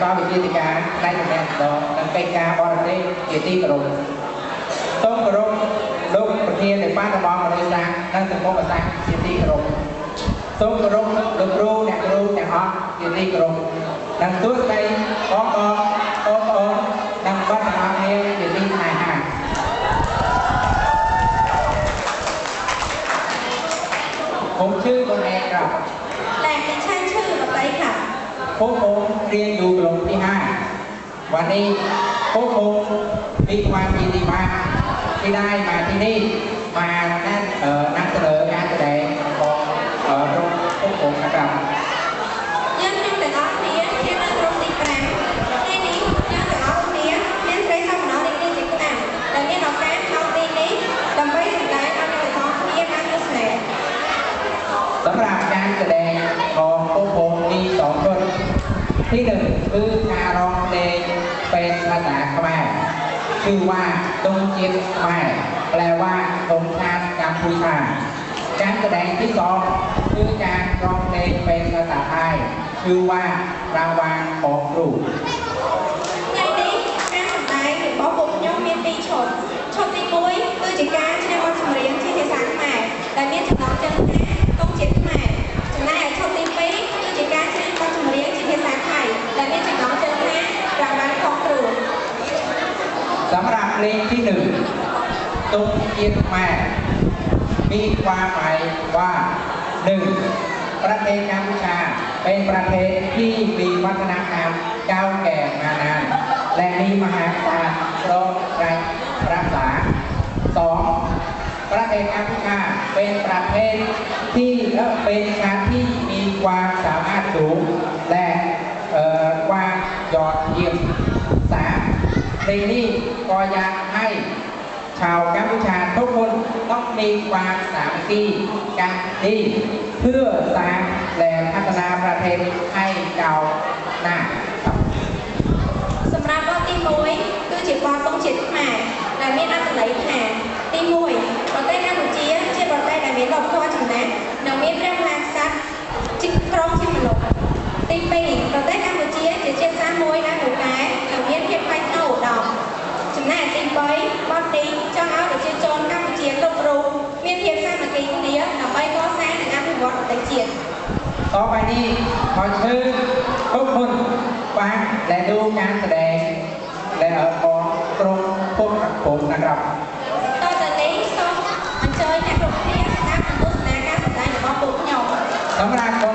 សូមគោរពជំនួយការសាកលវិទ្យាធិការផ្នែកចំណេះដឹងនិងកិច្ចការបរទេសជាទីគោរពសូមគោរពលោកប្រធាននៃបាតុបងមនុស្សសាស្ត្រនិងសង្គមសាស្ត្រជាទីគោរពសូមគោរពលោកគ្រូអ្នកគ្រូទាំងអស់ជាទីគោរពនិងទូស្ដីបងប្អូនបងប្អូននិងបាត់ទាំងអស់គ្នាជាទីស្នេហា ผมชื่อคนแอนครับ และดิฉันชื่อต่อไปค่ะ พวกผม วันนี้พวกผมมีความยินดีมากที่ได้มาที่นี่ มานั่นเอ่อนำเสนอการแสดงของเอ่อโรงพวกผมนะครับ យើងខ្ញុំទាំងអស់គ្នាជានៅក្រុមទី5ថ្ងៃនេះយើងទាំងអស់គ្នាមានស្រីសំណងនេះជាខ្លាំងដែលមានឱកាសមកទីនេះដើម្បីសម្ដែងឲ្យអ្នកទាំងអស់គ្នាបានទស្សនា สำหรับการแสดงของพวกผมมีสองคนที่หนึ่งคือการร้องเพลง เป็นภาษาเขมรชื่อว่าดงจิตเขมรแปลว่าธงชาติกัมพูชา การแสดงที่สองคือการร้องเพลงเป็นภาษาไทย ชื่อว่ารางวัลของครู ថ្ងៃនេះការសម្ដែងរបស់ពួកខ្ញុំមានពីរឈុតឈុតទី1គឺជាការច្រៀងបទចម្រៀងជាភាសាខ្មែរដែលមានចំណងជើង สำหรับเพลงที่หนึ่งตุ้งเกียรติแม่มีความหมายว่าหนึ่งประเทศกัมพูชาเป็นประเทศที่มีวัฒนธรรมเก่าแก่มานาน และมีมหากษัตริย์ทรงรักษาสองประเทศกัมพูชาเป็นประเทศที่เป็นชาติที่มีความสามารถสูงและความยอดเยี่ยม เพลงนี้ก็อยากให้ชาวกัมพูชาทุกคนต้องมีความสามัคคีกันดีเพื่อสร้างและพัฒนาประเทศให้ก้าวหน้าครับ សម្រាប់បទទី1គឺជាបទកុំជាតិខ្មែរដែលមានអត្ថន័យថាទី1ប្រទេសកម្ពុជាជាប្រទេសដែលមានវប្បធម៌ចំណាស់និងមានព្រះមហាក្សត្រជាក្រុងជាមនុស្សទី2 3បទនេះចង់ឲ្យប្រជាជនកម្ពុជាគ្រប់រូបមានភាពសាមគ្គីគ្នាដើម្បីកសាងនិងអភិវឌ្ឍប្រទេសជាតិ ต่อไปนี้ขอเชิญทุกคนฟังและดูการแสดง และเอ่อของกรมพวกผมนะครับ តទៅនេះសូមអញ្ជើញអ្នកគ្រប់គ្នាស្ដាប់និងទស្សនាការសម្ដែងរបស់ពួកខ្ញុំ สำหรับคน